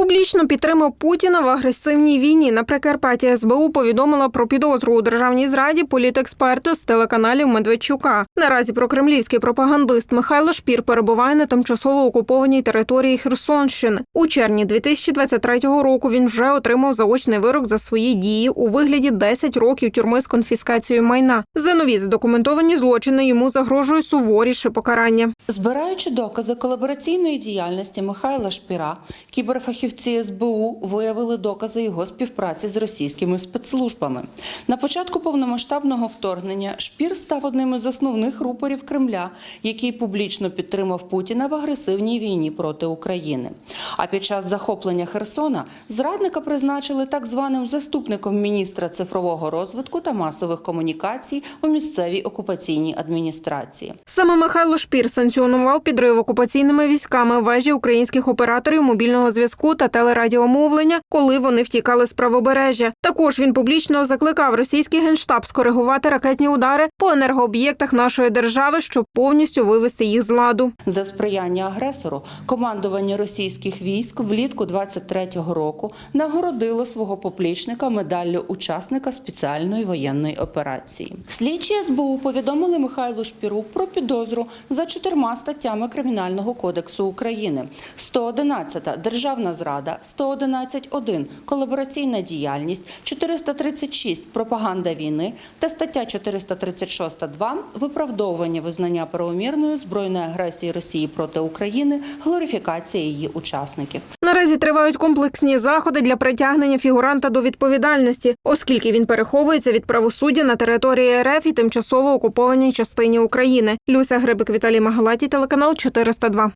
Публічно підтримав Путіна в агресивній війні. На Прикарпатті СБУ повідомила про підозру у державній зраді політексперту з телеканалів Медведчука. Наразі прокремлівський пропагандист Михайло Шпір перебуває на тимчасово окупованій території Херсонщини. У червні 2023 року він вже отримав заочний вирок за свої дії у вигляді 10 років тюрми з конфіскацією майна. За нові задокументовані злочини йому загрожує суворіше покарання. Збираючи докази колабораційної діяльності Михайла Шпіра, кіберфахівці СБУ виявили докази його співпраці з російськими спецслужбами. На початку повномасштабного вторгнення Шпір став одним із основних рупорів Кремля, який публічно підтримав Путіна в агресивній війні проти України. А під час захоплення Херсона зрадника призначили так званим заступником міністра цифрового розвитку та масових комунікацій у місцевій окупаційній адміністрації. Саме Михайло Шпір санкціонував підрив окупаційними військами вежі українських операторів мобільного зв'язку та телерадіомовлення, коли вони втікали з правобережжя. Також він публічно закликав російський генштаб скоригувати ракетні удари по енергооб'єктах нашої держави, щоб повністю вивести їх з ладу. За сприяння агресору командування російських військ влітку 23-го року нагородило свого поплічника медаллю учасника спеціальної воєнної операції. Слідчі СБУ повідомили Михайлу Шпіру про підозру за чотирма статтями Кримінального кодексу України: 111 – державна зрада, 111.1 – колабораційна діяльність, 436 – пропаганда війни та стаття 436.2 – виправдовування визнання правомірної збройної агресії Росії проти України, глорифікація її учасників. Наразі тривають комплексні заходи для притягнення фігуранта до відповідальності, оскільки він переховується від правосуддя на території РФ і тимчасово окупованій частині України. Люся Грибик, Віталій Магалаті, телеканал 402.